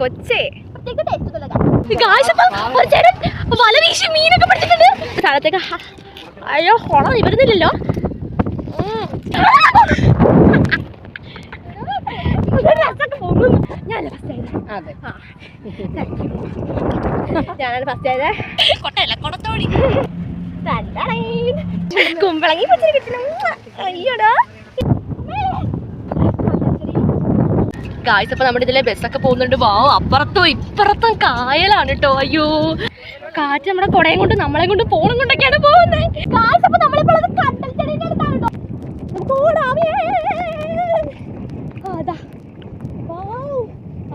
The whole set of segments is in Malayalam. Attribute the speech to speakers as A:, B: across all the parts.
A: കൊച്ചേ. വല വീശി മീനൊക്കെ പിടിച്ചിട്ടുണ്ട്. സ്ഥലത്തേക്ക് അയ്യോ ഹോളം ഇവരുന്നില്ലല്ലോ. ഞാനല്ലേ ഫസ്റ്റ് ആയത്? കൊട്ടയല്ല കൊടത്തോടി. കുമ്പളങ്ങി പച്ചരി കിട്ടണം അയ്യോടാ. ഗായ്സ് അപ്പൊ നമ്മുടെ ഇതിലെ ബസ്സൊക്കെ പോകുന്നുണ്ട്. വാ അപ്പുറത്തും ഇപ്പുറത്തും കായലാണ് കേട്ടോ അയ്യോ. കാറ്റ് നമ്മുടെ കൊടയും കൊണ്ട് നമ്മളെ കൊണ്ട് ഫോണും കൊണ്ടൊക്കെയാണ് പോകുന്നത്. ഗായ്സ്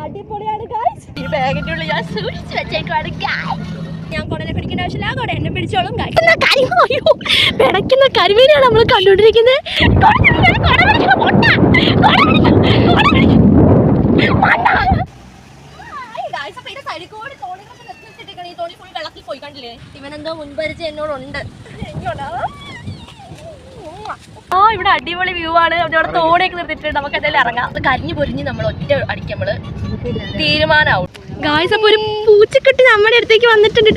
A: അടിപൊളിയാണ് ഞാൻ സൂക്ഷിച്ചു പിടിക്കേണ്ട ആവശ്യമില്ല. കൊട പിടിച്ചോളും കരിമീനാണ് നമ്മൾ കണ്ടുകൊണ്ടിരിക്കുന്നത്. ഇവനെന്തോ എന്നോടുണ്ട്? ആ ഇവിടെ അടിപൊളി വ്യൂ ആണ്. അവിടെ തോണിയൊക്കെ നിർത്തിയിട്ടുണ്ട്. നമുക്ക് എന്തായാലും ഇറങ്ങാം. അത് കരിഞ്ഞു പൊരിഞ്ഞ് നമ്മൾ ഒറ്റ അടിക്ക് നമ്മൾ തീരുമാനമാവും. ഗായ്സ് അപ്പൊ ഒരു പൂച്ചക്കെട്ട് നമ്മുടെ അടുത്തേക്ക് വന്നിട്ടുണ്ട്.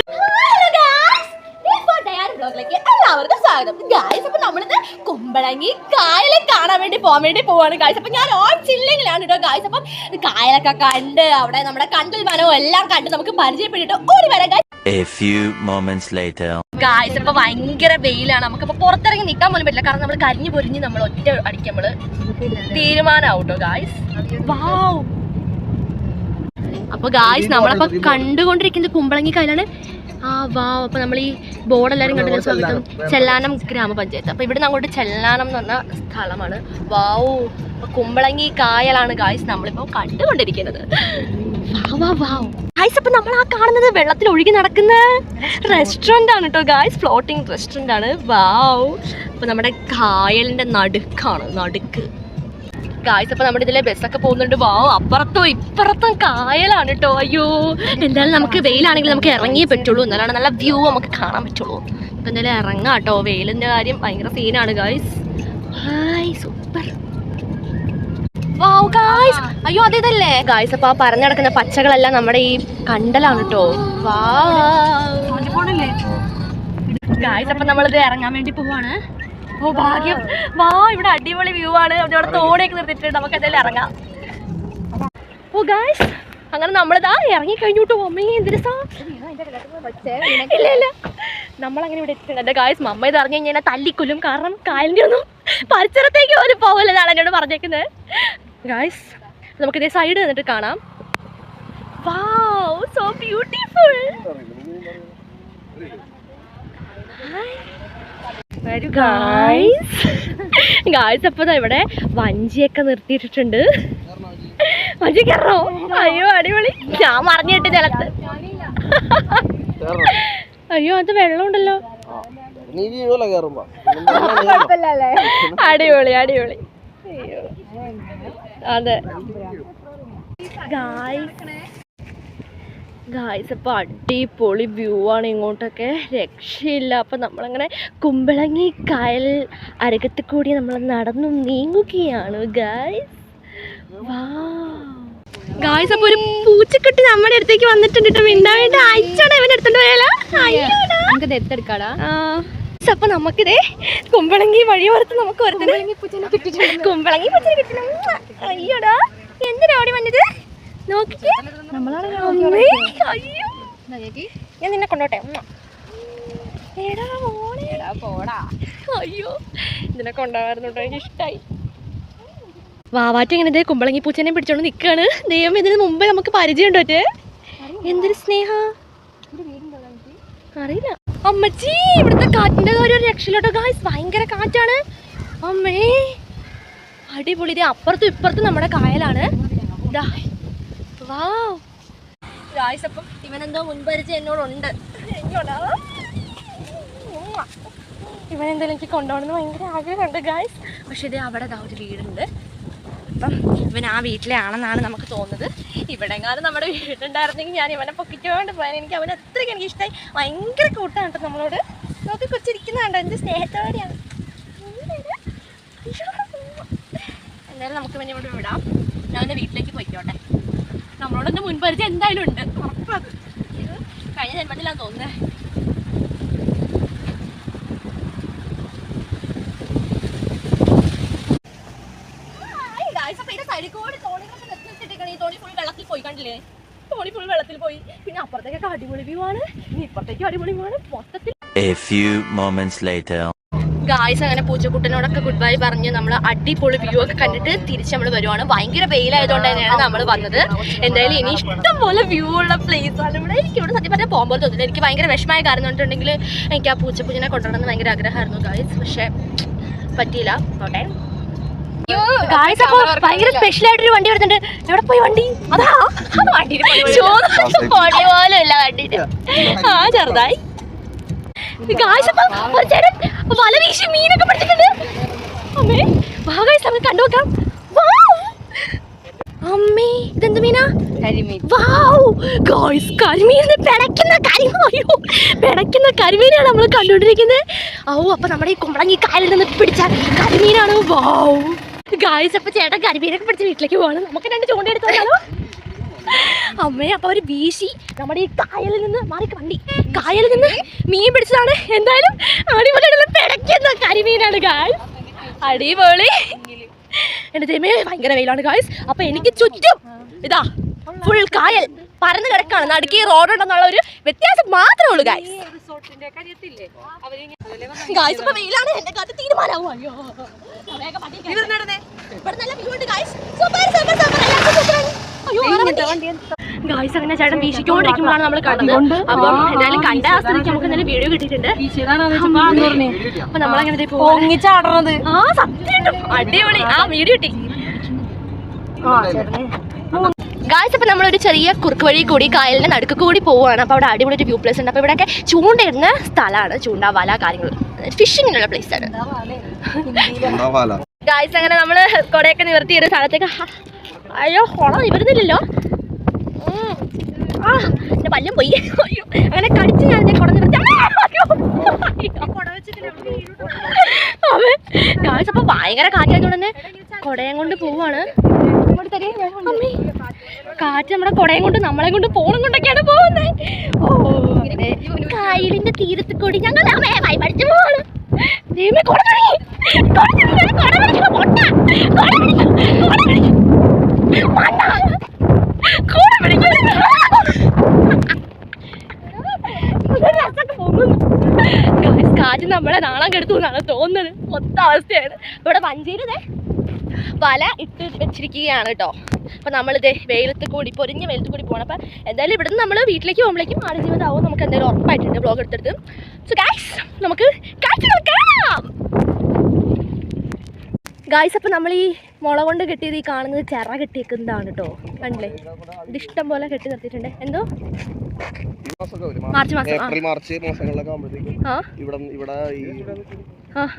A: ട്ടോ. എല്ലാവർക്കും സ്വാഗതം. ഗായ്സ് അപ്പൊ നമ്മളിത് കുമ്പളങ്ങി കായലെ കാണാൻ വേണ്ടി പോകാൻ വേണ്ടി പോവാണ് ഗായ്സ് അപ്പൊ ഞാൻ ഓൺ ചില്ലിങ്ങിലാണ് കേട്ടോ ഗായ്സ് അപ്പം കായലൊക്കെ കണ്ട് അവിടെ നമ്മുടെ കണ്ടൽ മനവും എല്ലാം കണ്ട് നമുക്ക് പരിചയപ്പെട്ടിട്ട് ഓടി വരാം guys
B: A few moments later.
A: Guys ഇപ്പൊ ഭയങ്കര വെയിലാണ്. നമുക്കിപ്പോ പുറത്തിറങ്ങി നിൽക്കാൻ പോലും പറ്റില്ല. കാരണം നമ്മൾ കരിഞ്ഞു പൊരിഞ്ഞ് നമ്മൾ ഒറ്റ അടിക്ക് നമ്മൾ തീരുമാനമാവും കേട്ടോ ഗായ്സ് വാവ് അപ്പൊ ഗായ്സ് നമ്മളപ്പോ കണ്ടുകൊണ്ടിരിക്കുന്ന കുമ്പളങ്ങി കായലാണ്. ആ വാ അപ്പൊ നമ്മൾ ഈ ബോർഡ് എല്ലാവരും കണ്ടല്ലോ സ്വാഗതം ചെല്ലാനം ഗ്രാമപഞ്ചായത്ത്. അപ്പൊ ഇവിടുന്ന് അങ്ങോട്ട് ചെല്ലാനം എന്ന് പറഞ്ഞ സ്ഥലമാണ്. വാവു കുമ്പളങ്ങി കായലാണ് ഗായ്സ് നമ്മളിപ്പോ കണ്ടുകൊണ്ടിരിക്കുന്നത്. ഗായ്സ് അപ്പൊ നമ്മൾ ആ കാണുന്നത് വെള്ളത്തിൽ ഒഴുകി നടക്കുന്ന റെസ്റ്റോറന്റ് ആണ് കേട്ടോ ഗായ്സ് ഫ്ലോട്ടിംഗ് റെസ്റ്റോറന്റ് ആണ്. വാവ്. അപ്പൊ നമ്മുടെ കായലിന്റെ നടുക്കാണ് നടുക്ക്. ഗായ്സ് അപ്പൊ നമ്മുടെ ഇതിലെ ബസ്സൊക്കെ പോകുന്നുണ്ട്. വാ അപ്പുറത്തും ഇപ്പുറത്തും കായലാണ് കേട്ടോ അയ്യോ. എന്തായാലും നമുക്ക് വെയിലാണെങ്കിൽ നമുക്ക് ഇറങ്ങിയേ പറ്റുള്ളൂ. എന്നാലാണ് നല്ല വ്യൂ നമുക്ക് കാണാൻ പറ്റുള്ളൂ. ഇപ്പൊ എന്തായാലും ഇറങ്ങാം കേട്ടോ വെയിലിന്റെ കാര്യം ഭയങ്കര സീനാണ് ഗായ്സ് ഹായ് സൂപ്പർ ഗായ്സ് അയ്യോ അതേതല്ലേ ഗായ്സ് അപ്പൊ ആ പറഞ്ഞു നടക്കുന്ന പച്ചകളെല്ലാം നമ്മുടെ ഈ കണ്ടലാണ് കേട്ടോ വാ ഗായ്സ് അപ്പൊ നമ്മളിത് ഇറങ്ങാൻ വേണ്ടി പോവാണ്. ഓ ഭാഗ്യം. വാ ഇവിടെ അടിപൊളി വ്യൂ ആണ്. അവിടെ തോണിയൊക്കെ നിർത്തിയിട്ടുണ്ട്. നമുക്ക് എന്തായാലും ഇറങ്ങാം. ഓ ഗായ്സ് അങ്ങനെ നമ്മളിതാ ഇറങ്ങി കഴിഞ്ഞോട്ടോ അമ്മേ എന്ത് രസാ ഇല്ല ഇല്ല. നമ്മളങ്ങനെ ഇവിടെ എത്തിയിട്ടുണ്ട് എന്റെ ഗായ്സ് മമ്മ ഇത് ഇറങ്ങി കഴിഞ്ഞാൽ തല്ലിക്കൊല്ലും. കാരണം കാലിന്റെ ഒന്നും പരിസരത്തേക്ക് ഒരു പോകില്ലെന്നാണ് എന്നോട് പറഞ്ഞേക്കുന്നത് ഗായ്സ് നമുക്കിതേ സൈഡ് നിന്നിട്ട് കാണാം. വാവ് സോ ബ്യൂട്ടിഫുൾ വരൂ ഗായ്സ് അപ്പൊ ഇവിടെ വഞ്ചിയൊക്കെ നിർത്തിയിട്ടിട്ടുണ്ട്. വഞ്ചി കയറോ അയ്യോ അടിപൊളി. ഞാൻ മറിഞ്ഞിട്ട് ജലത്ത് അയ്യോ അത് വെള്ളമുണ്ടല്ലോ അടിപൊളി അടിപൊളി. അതെ. ഗായ്സ് ഗായ്സ് അപ്പോൾ അടിപൊളി വ്യൂ ആണ്. ഇങ്ങോട്ടൊക്കെ രക്ഷയില്ല. അപ്പം നമ്മളങ്ങനെ കുമ്പളങ്ങി കായൽ അരകത്തിൽ കൂടി നമ്മൾ നടന്നു നീങ്ങുകയാണ് ഗായ്സ് ഗായ്സ് അപ്പോൾ ഒരു പൂച്ചക്കുട്ടി നമ്മുടെ അടുത്തേക്ക് വന്നിട്ടുണ്ട് കേട്ടോ മിണ്ടാൻ വേണ്ടി. അയച്ചാണ് ഇവൻ എടുത്തോണ്ട് പോയാലോ?
C: നമുക്ക് ദത്തെടുക്കാടാ
A: അപ്പൊ നമുക്കിതേ കുമ്പളങ്ങി ഓർത്ത് നമുക്ക് ഒരുത്തന് കുമ്പളങ്ങി പൂച്ചനെ കിട്ടണം അയ്യോടാ. എന്തിനാ ഓടി വന്നത്? നോക്കിക്കേ. ഞാൻ നിന്നെ കൊണ്ടോട്ടെ. അയ്യോ ഇതിനെ കൊണ്ടുപോകാറുണ്ട്? എനിക്ക് ഇഷ്ടമായി വാവാറ്റ ഇങ്ങനെ ഇതേ കുമ്പളങ്ങി പൂച്ചനെ പിടിച്ചോണ്ട് നിൽക്കാണ് ദൈവം ഇതിന് മുമ്പേ നമുക്ക് പരിചയം ഉണ്ടോ ഒറ്റ എന്തൊരു സ്നേഹ. അറിയില്ല. അമ്മച്ചി ഇവിടുത്തെ കാറ്റിന്റെ കാര്യം രക്ഷയിലോട്ടോ. ഗായ്സ് ഭയങ്കര കാറ്റാണ്. അമ്മേ അടിപൊളി. ഇത് അപ്പുറത്തും ഇപ്പുറത്തും നമ്മുടെ കായലാണ്. ഇതാ ഗായ്സ് അപ്പം ഇവനെന്തോ മുൻപരിചയം എന്നോടുണ്ട്. എന്തായാലും എനിക്ക് കൊണ്ടുപോകണമെന്ന് ഭയങ്കര ആഗ്രഹമുണ്ട് ഗായ്സ് പക്ഷെ ഇത് അവിടെ ഇതാ ഒരു വീടുണ്ട്. അപ്പം ഇവൻ ആ വീട്ടിലെ ആണെന്നാണ് നമുക്ക് തോന്നുന്നത്. ഇവിടെങ്ങാനും നമ്മുടെ വീട്ടിലുണ്ടായിരുന്നെങ്കിൽ ഞാൻ ഇവനെ പൊക്കിച്ചുകൊണ്ട് പോയാൽ എനിക്ക് അവൻ അത്രയ്ക്ക് എനിക്ക് ഇഷ്ടമായി ഭയങ്കര കൂട്ടാണ് കേട്ടോ നമ്മളോട്. നോക്കി കൊച്ചിരിക്കുന്നതാണ്ടോ എന്ത് സ്നേഹത്തോടെയാണ് എന്തായാലും നമുക്ക് ഇവനെ ഇവിടെ വിടാം. ഞാൻ വീട്ടിലേക്ക് പോയിക്കോട്ടെ. നമ്മളോടൊന്ന് മുൻപരിചയം എന്തായാലും ഉണ്ട്. ഉറപ്പത് ഇത് കഴിഞ്ഞ ജന്മത്തിലാന്ന് തോന്നുന്നേ. പിന്നെ അപ്പുറത്തേക്കൊക്കെ അടിപൊളി വ്യൂ ആണ്. ഇനി ഇപ്പുറത്തേക്ക് അടിപൊളി വ്യൂ ആണ്. മൊത്തത്തിൽ
B: A few moments later.
A: Guys അങ്ങനെ പൂച്ചക്കുട്ടനോടൊക്കെ ഗുഡ് ബൈ പറഞ്ഞ് നമ്മൾ അടിപൊളി വ്യൂ ഒക്കെ കണ്ടിട്ട് തിരിച്ച് നമ്മൾ വരുവാണ്. ഭയങ്കര വെയിലായതുകൊണ്ട് തന്നെയാണ് നമ്മൾ വന്നത്. എന്തായാലും ഇനി ഇഷ്ടം പോലെ വ്യൂ ഉള്ള പ്ലേസ് ആണ്. ഇവിടെ എനിക്ക് ഇവിടെ സത്യം പറഞ്ഞാൽ പോകുമ്പോൾ തോന്നുന്നു എനിക്ക് ഭയങ്കര വിഷമമായ കാരണം എന്നിട്ടുണ്ടെങ്കിൽ എനിക്ക് ആ പൂച്ചപ്പൂച്ചനെ കൊണ്ടുവരണം ഭയങ്കര ആഗ്രഹമായിരുന്നു ഗായ്സ് പക്ഷെ പറ്റിയില്ല. ഗായ്സ് അപ്പോൾ ഭയങ്കര സ്പെഷ്യൽ ആയിട്ടൊരു വണ്ടി വരുന്നുണ്ട്. എവിടെ പോയി വണ്ടി? അതാ വണ്ടി. പൊടി പോലും ഇല്ല ആ ചെറുതായി. ഗായ്സ് അപ്പൊ ഒരു ചേട്ടൻ വല വീശി മീനൊക്കെ പിടിച്ചിട്ടുണ്ട്. അമ്മേ കണ്ടു നോക്കാം. വൗ! അമ്മേ ഇതെന്ത് മീനാ?
C: കരിമീൻ.
A: കരിമീൻ പിടയ്ക്കുന്ന കരിമീനാണ് നമ്മൾ കണ്ടുകൊണ്ടിരിക്കുന്നത്. ഓ അപ്പൊ നമ്മുടെ ഈ കുമ്പളങ്ങി കായലിൽ നിന്ന് പിടിച്ച കരിമീനാണ്. വാവ്! ഗായ്സ് അപ്പൊ ചേട്ടൻ കരിമീനൊക്കെ പിടിച്ച് വീട്ടിലേക്ക് പോകണം നമുക്ക് രണ്ട് ചൂണ്ടെടുത്താലോ അമ്മേ അപ്പൊ അവർ വീശി നമ്മുടെ ഈ കായലിൽ നിന്ന് മാറി വണ്ടി. കായലിൽ നിന്ന് മീൻ പിടിച്ചതാണ്. എന്തായാലും അടിപൊളിയുള്ള പിടയ്ക്കുന്ന കരിമീനാണ് കായ് അടിപൊളി. എന്റെ ദൈവമേ ഭയങ്കര വെയിലാണ് ഗായ്സ് അപ്പൊ എനിക്ക് ചുറ്റും ഇതാ ഫുൾ കായൽ പരന്ന് കിടക്കാണ്. നടുക്ക് റോഡ് ഉണ്ടെന്നുള്ള ഒരു വ്യത്യാസം മാത്രമേ ഉള്ളൂ ഗായ്സ് ഗായ്സ് ഇപ്പൊ വെയിലാണ്. എന്റെ കാറ്റ് തീരുമാനമാവും. അയ്യോ. ഇവിടെ നല്ല വ്യൂ ഉണ്ട് ഗായ്സ് സൂപ്പർ സൂപ്പർ super. എല്ലാവർക്കും super ആണ്. അയ്യോ, ആരാ വണ്ടി? ഗായ്സ് അങ്ങനെ ചേട്ടൻ വീശിക്കൊണ്ടിരിക്കുമ്പോഴാണ് നമ്മൾ കണ്ടത്. അപ്പം എന്തായാലും കണ്ട ആസ്വദിക്ക് നമുക്ക് എന്തായാലും വീഡിയോ കിട്ടിയിട്ടുണ്ട്. അപ്പൊ നമ്മളങ്ങനെ.
C: പൊങ്ങിച്ചാടണത്.
A: ആ സത്യം അടിപൊളി. ആ വീഡിയോ കിട്ടി. ഗായ്സ് അപ്പൊ നമ്മളൊരു ചെറിയ കുറുക്ക് വഴി കൂടി കായലിന്റെ നടുക്ക് കൂടി പോവുകയാണ് അപ്പൊ അവിടെ അടിപൊളി ഒരു വ്യൂ പ്ലേസ് ഉണ്ട്. അപ്പൊ ഇവിടെയൊക്കെ ചൂണ്ടയിടുന്ന സ്ഥലമാണ്. ചൂണ്ട വല കാര്യങ്ങൾ ഫിഷിങ്ങിനുള്ള പ്ലേസ് ആണ്. ഗായ്സ് അങ്ങനെ നമ്മൾ കൊടയൊക്കെ നിവർത്തി ഒരു സ്ഥലത്തേക്ക് അയ്യോ കുട ഇവരുന്നില്ലല്ലോ. ആ എന്റെ പല്ലും പോയി അയ്യോ അങ്ങനെ കടിച്ച് ഞാൻ ഇതിനെ കുട നിവർത്തി ആ, അയ്യോ. അവൻ ഗായ്സ് അപ്പൊ ഭയങ്കര കാറ്റായതുകൊണ്ട് തന്നെ കൊടയം കൊണ്ട് പോവാണ്. അമ്മേ കാറ്റ് നമ്മുടെ കൊടയം കൊണ്ട് നമ്മളെ കൊണ്ട് പോണം കൊണ്ടൊക്കെയാണ് പോകുന്നത് ഓ കായലിന്റെ തീരത്ത് കൂടി ഞങ്ങൾ വഴിപടിച്ചു പോവാണ്. ദൈവമേ കൊട തുടങ്ങി. കൊട തുടങ്ങി. കൊട പിടിക്കണം കാറ്റ് നമ്മളെ നാണം കെടുത്തു എന്നാണ് തോന്നുന്നത് മൊത്ത അവസ്ഥയാണ് ഇവിടെ വഞ്ചിയിലതേ വല ഇട്ട് വെച്ചിരിക്കുകയാണ് കേട്ടോ അപ്പൊ നമ്മളിതേ വെയിലത്ത് കൂടി പൊരിഞ്ഞ വെയിലത്ത് കൂടി പോകണം അപ്പൊ എന്തായാലും ഇവിടുന്ന് നമ്മൾ വീട്ടിലേക്ക് പോകുമ്പോഴേക്കും ആടുജീവിതാവും നമുക്ക് എന്തായാലും ഉറപ്പായിട്ടുണ്ട് ബ്ലോഗ് എടുത്തെടുത്ത് സോ ഗായ്സ് നമുക്ക് കാറ്റ് നോക്കാം ഗായ്സ് അപ്പൊ നമ്മൾ ഈ മുള കൊണ്ട് കെട്ടിയത് ഈ കാണുന്നത് ചിറ കെട്ടിയേക്കുന്നതാണ് കേട്ടോ കണ്ടില്ലേ? ഇത് ഇഷ്ടം പോലെ കെട്ടി നിർത്തിയിട്ടുണ്ട്. എന്തോ? മാർച്ച് മാസം
C: ഏപ്രിൽ മാർച്ച് മാസങ്ങളിലൊക്കെ ആകുമ്പോഴത്തേക്ക് ഇവിടെ ഇവിടെ ഈ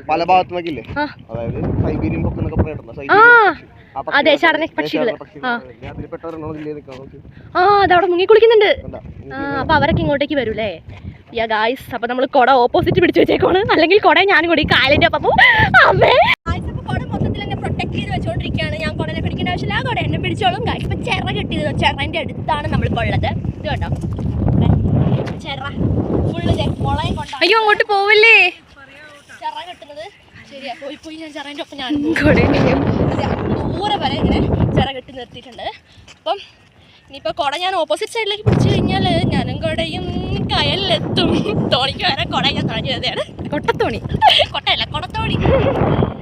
C: പല ഭാഗത്തുനിന്നൊക്കെ. അതായത് സൈബീരിയൻ പൊക്ക് എന്നൊക്കെ പറയട്ടുണ്ട്
A: ആ അതെ ശരണ പക്ഷികൾ. ആ. അതവിടെ മുങ്ങി കുളിക്കുന്നുണ്ട്? ആ അപ്പൊ അവരൊക്കെ ഇങ്ങോട്ടേക്ക് വരൂലേ? യാ ഗായ്സ് അപ്പൊ നമ്മൾ കൊട ഓപ്പോസിറ്റ് പിടിച്ചു വെച്ചേക്കോണ് അല്ലെങ്കിൽ കൊട ഞാനും കൂടി കാലിന്റെ ഒപ്പം. അമ്മേ! കൊട മൊത്തത്തിൽ എന്നെ പ്രൊട്ടക്ട് ചെയ്ത് വെച്ചുകൊണ്ടിരിക്കുകയാണ് ഞാൻ കൊടനെ പിടിക്കേണ്ട ആവശ്യമില്ല. ആ കുട എന്നെ പിടിച്ചോളും. കാര്യം ഇപ്പൊ ചെറ കെട്ടിയത് ചെറന്റെ അടുത്താണ് നമ്മളിപ്പോ ഉള്ളത്. ഇത് കേട്ടോ ചിറ. ഫുള്ള് മുളയും കൊണ്ട്.
D: അയ്യോ അങ്ങോട്ട് പോവല്ലേ?
A: ചെറ കെട്ടുന്നത്. ശരിയാ. പോയി പോയി. ഞാൻ ചെറേന്റെ ഒപ്പം ഞാൻ ദൂരെ വരെ ഇങ്ങനെ ചിറ കെട്ടി നിർത്തിയിട്ടുണ്ട്. അപ്പം ഇനിയിപ്പോൾ കുട ഞാൻ ഓപ്പോസിറ്റ് സൈഡിലേക്ക് പിടിച്ചു കഴിഞ്ഞാൽ ഞാനും കുടയും കയലിലെത്തും. തോണിക്ക് വരെ കുട ഞാൻ വരുന്നതാണ്
D: കൊട്ടത്തോണി.
A: കൊട്ടയല്ല കൊടത്തോണി.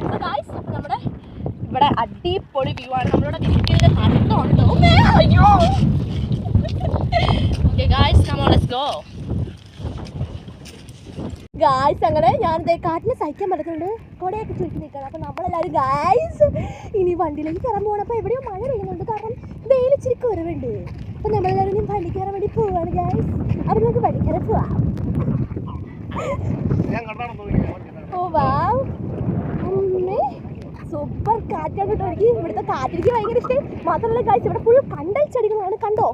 A: So ഗായ്സ് നമ്മുടെ ഇവിടെ അടിപൊളി വ്യൂ ആണ്. നമ്മളിവിടെ വീട്ടിന്റെ അയ്യോ. Okay guys come let's go guys അങ്ങനെ ഞാൻ ദേ കാറ്റിന് സഹിക്കാൻ പറ്റുന്നുണ്ട് കൊടയൊക്കെ ചുറ്റി നിൽക്കണം അപ്പോൾ നമ്മളെല്ലാവരും ഗായ്സ് ഇനി വണ്ടിയിലേക്ക് കയറാൻ പോകണം അപ്പോൾ എവിടെയോ മഴ പെയ്യുന്നുണ്ട്. കാരണം വെയിലിച്ചിരി കുറവുണ്ട്. അപ്പം നമ്മളെല്ലാവരും ഇനി വണ്ടി കയറാൻ വേണ്ടി പോവാണ് ഗായ്സ് അപ്പം നമുക്ക് വണ്ടി കയറാൻ പോവാം? ഓ അമ്മേ സൂപ്പർ കാറ്റാണ് കേട്ടോ. എനിക്ക് ഇവിടുത്തെ കാറ്റെനിക്ക് ഭയങ്കര ഇഷ്ടം. മാത്രമല്ല കാഴ്ച ഇവിടെ ഫുൾ കണ്ടൽ ചെടികളാണ് കണ്ടോ?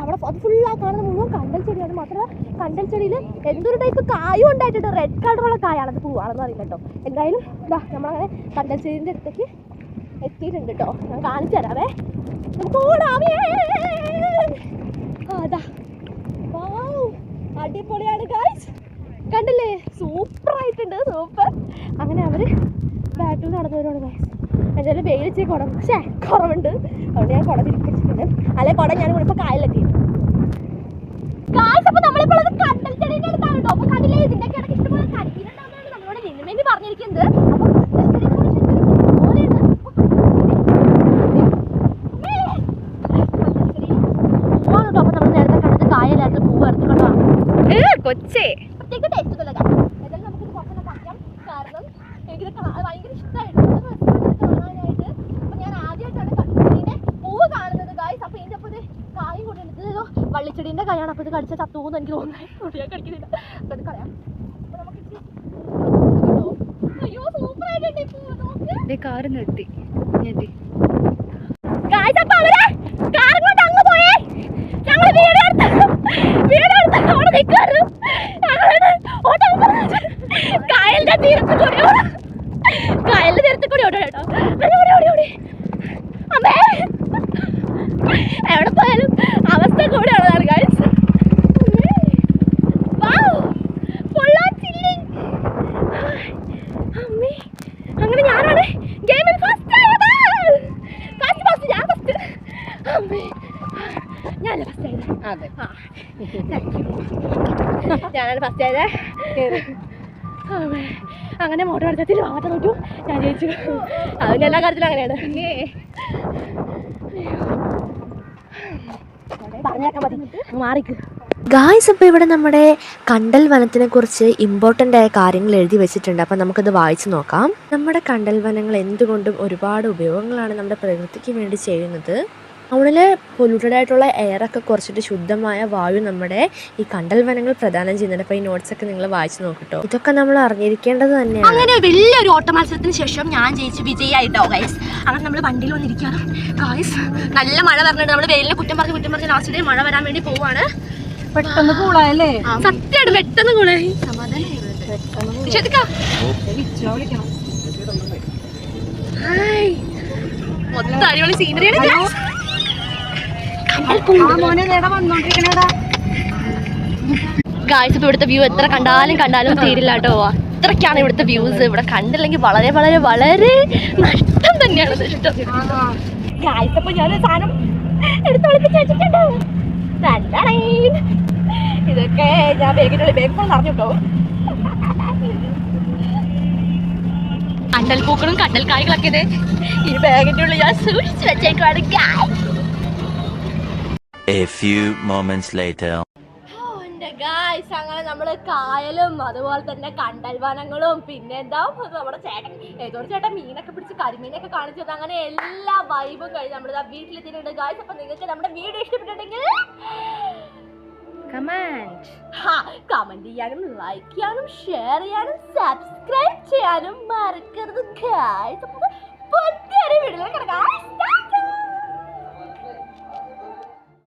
A: അവിടെ അത് ഫുൾ ആ കാണുന്ന മുഴുവൻ കണ്ടൽ ചെടിയാണ്. മാത്രമല്ല കണ്ടൽ ചെടിയിൽ എന്തൊരു ടൈപ്പ് കായും ഉണ്ടായിട്ടുണ്ട്. റെഡ് കളറുള്ള കായാണ് അത് പൂവാണെന്ന് അറിയില്ല കേട്ടോ. എന്തായാലും ഇതാ നമ്മളങ്ങനെ കണ്ടൽ ചെടീന്റെ അടുത്തേക്ക് എത്തിയിട്ടുണ്ട് കേട്ടോ. ഞാൻ കാണിച്ചു തരാവേ. നമുക്ക് ഓടാമേ അതാ അടിപൊളിയാണ് ഗായ്സ് കണ്ടില്ലേ? സൂപ്പർ ആയിട്ടുണ്ട് സൂപ്പർ. അങ്ങനെ അവർ ബാറ്റിൽ നടന്നവരോട് എന്തായാലും വെയിലിച്ച് കുടം പക്ഷേ കുറവുണ്ട്. അതുകൊണ്ട് ഞാൻ കുട തിരിപ്പിച്ചിട്ടുണ്ട് അല്ലെ കുട ഞാൻ ഇവിടെ ഇപ്പോൾ കായലെത്തി നമ്മളിപ്പോൾ അപ്പോൾ ഇടയ്ക്ക് നമ്മളോട് അപ്പോൾ കൊച്ചേ. പ്രത്യേക ടേസ്റ്റ് ഒന്നുമില്ല ഏതായാലും നമുക്കിത് കുറച്ചൊക്കെ പറിക്കാം കാരണം എനിക്കിത് ഭയങ്കര ഇഷ്ടമായിട്ട് കാണാനായിട്ട്. അപ്പൊ ഞാൻ ആദ്യമായിട്ടാണ് കണ്ടിച്ചെടീന്റെ പൂവ് കാണുന്നത് ഗായ്സ് അപ്പൊ ഇതിന്റെ ഒപ്പം ഇത് കായും കൂടി വള്ളിച്ചെടീന്റെ കായാണ്. അപ്പൊ ഇത് കടിച്ച ചത്തുവെന്ന് എനിക്ക് തോന്നുന്നത് അതുകൊണ്ട് ഞാൻ കടിക്കുന്നില്ല അപ്പൊ ഇത് കളയാം അപ്പൊ നമുക്ക് ഇച്ചിരി കേട്ടോ. അയ്യോ സൂപ്പർ ആയിട്ടുണ്ട് ഈ പൂവ് നോക്ക്
D: കാറ് നിർത്തി ഞെട്ടി
A: ഗായ്സ് അപ്പൊ അവർ കാറും കൊണ്ട് അങ്ങ് പോയേ ഞങ്ങൾ വീട് എടുത്ത് വീട് എടുത്ത് അവിടെ നിൽക്കാറ് ഞങ്ങൾ ഓട്ടം പറഞ്ഞ് കായലിന്റെ തീരത്ത് കൂടി ഓടാ കായലിന്റെ തീരത്ത് കൂടി ഓടാ കേട്ടോ ഓടി ഓടി ഓടി ഓടി അമ്മേ എവിടെ പോയാലും അവസ്ഥ കൂടെയുള്ളതാണ് ഗായ്സ് അമ്മേ അങ്ങനെ ഞാനാണ് ഗെയിമിൽ ഫസ്റ്റ് ആയത്. ഫസ്റ്റ് ഫസ്റ്റ് ഞാൻ ഫസ്റ്റ് അമ്മേ. ഞാനല്ല ഫസ്റ്റ് ആയത്?
D: അതെ.
A: ആ. ഞാനാണ് ഫസ്റ്റ് ആയത്. അങ്ങനെ മോട്ടോ അടിച്ചത്തിൽ മാറ്റം നോക്കൂ ഞാൻ ജയിച്ചു. അതിന്റെ എല്ലാ കാര്യത്തിലും അങ്ങനെയാണ്. പറഞ്ഞേക്കാൻ മതി. അങ്ങ് മാറിക്ക്.
E: ഗായ്സ് അപ്പോൾ ഇവിടെ നമ്മുടെ കണ്ടൽ വനത്തിനെ കുറിച്ച് ഇമ്പോർട്ടന്റ് ആയ കാര്യങ്ങൾ എഴുതി വെച്ചിട്ടുണ്ട്. അപ്പോൾ നമുക്കത് വായിച്ചു നോക്കാം. നമ്മുടെ കണ്ടൽ വനങ്ങൾ എന്തുകൊണ്ടും ഒരുപാട് ഉപയോഗങ്ങളാണ് നമ്മുടെ പ്രകൃതിക്ക് വേണ്ടി ചെയ്യുന്നത്. അവിടെ പൊല്യൂട്ടഡ് ആയിട്ടുള്ള എയറൊക്കെ കുറച്ചിട്ട് ശുദ്ധമായ വായു നമ്മുടെ ഈ കണ്ടൽ വനങ്ങൾ പ്രദാനം ചെയ്യുന്നുണ്ട്. അപ്പോൾ ഈ നോട്ട്സ് ഒക്കെ നിങ്ങൾ വായിച്ചു നോക്കട്ടോ. ഇതൊക്കെ നമ്മൾ അറിഞ്ഞിരിക്കേണ്ടത് തന്നെയാണ്.
A: അങ്ങനെ വലിയൊരു ഓട്ട മത്സരത്തിന് ശേഷം ഞാൻ ജയിച്ച് വിജയായിട്ടോ ഗൈസ് അങ്ങനെ നമ്മൾ വണ്ടിയിൽ വന്നിരിക്കുകയാണ്. ഗൈസ് നല്ല മഴ പറഞ്ഞിട്ട് നമ്മൾ വെയിലിനെ കുറ്റം പറഞ്ഞ് കുറ്റം പറഞ്ഞ് ലാസ്റ്റ് ഡേ മഴ വരാൻ വേണ്ടി പോവാണ്.
D: പെട്ടെന്ന് കൂളായല്ലേ?
A: സത്യമാണ് പെട്ടെന്ന് കൂളായി. മൊത്തം അടിപൊളി സീനറിയാണ് ഗായ്സ് ഇപ്പൊ ഇവിടുത്തെ വ്യൂ എത്ര കണ്ടാലും കണ്ടാലും തീരില്ല കേട്ടോ. അത്രയ്ക്കാണ് ഇവിടുത്തെ വ്യൂസ് ഇവിടെ കണ്ടില്ലെങ്കിൽ വളരെ വളരെ വളരെ നഷ്ടം തന്നെയാണ് നഷ്ടം ഗായ്സ് അപ്പൊ ഞാൻ സാധനം എടുത്ത് വെച്ചിട്ടുണ്ടോ. ഇതൊക്കെ ഞാൻ ബാഗിനുള്ളിൽ ബാഗ് കേട്ടോ കണ്ടൽ പൂക്കളും കണ്ടൽ കായ്കളൊക്കെ ഇത്. ഈ ബാഗിന്റെ ഉള്ളിൽ ഞാൻ സൂക്ഷിച്ചു വെച്ചേക്കാണ്
B: A few moments later.
A: Guys അങ്ങനെ നമ്മൾ കായലും അതുപോലെ തന്നെ കണ്ടൽ വനങ്ങളും പിന്നെ എന്താ നമ്മുടെ ചേട്ടൻ ഏതോ ചേട്ടൻ മീനൊക്കെ പിടിച്ച് കരിമീനൊക്കെ കാണിച്ചു തന്നു. അങ്ങനെ എല്ലാ വൈബും കഴിഞ്ഞ് നമ്മൾ വീട്ടിലെത്തിയിട്ടുണ്ട്. ഗായ്സ് അപ്പൊ നിങ്ങൾക്ക് നമ്മുടെ വീഡിയോ ഇഷ്ടപ്പെട്ടിട്ടുണ്ടെങ്കിൽ
D: കമാൻഡ്
A: കമന്റ് ചെയ്യാനും ലൈക്ക് ചെയ്യാനും ഷെയർ ചെയ്യാനും സബ്സ്ക്രൈബ് ചെയ്യാനും മറക്കരുത് ഗായ്സ് പുതിയൊരു വീഡിയോ കിടക്കാം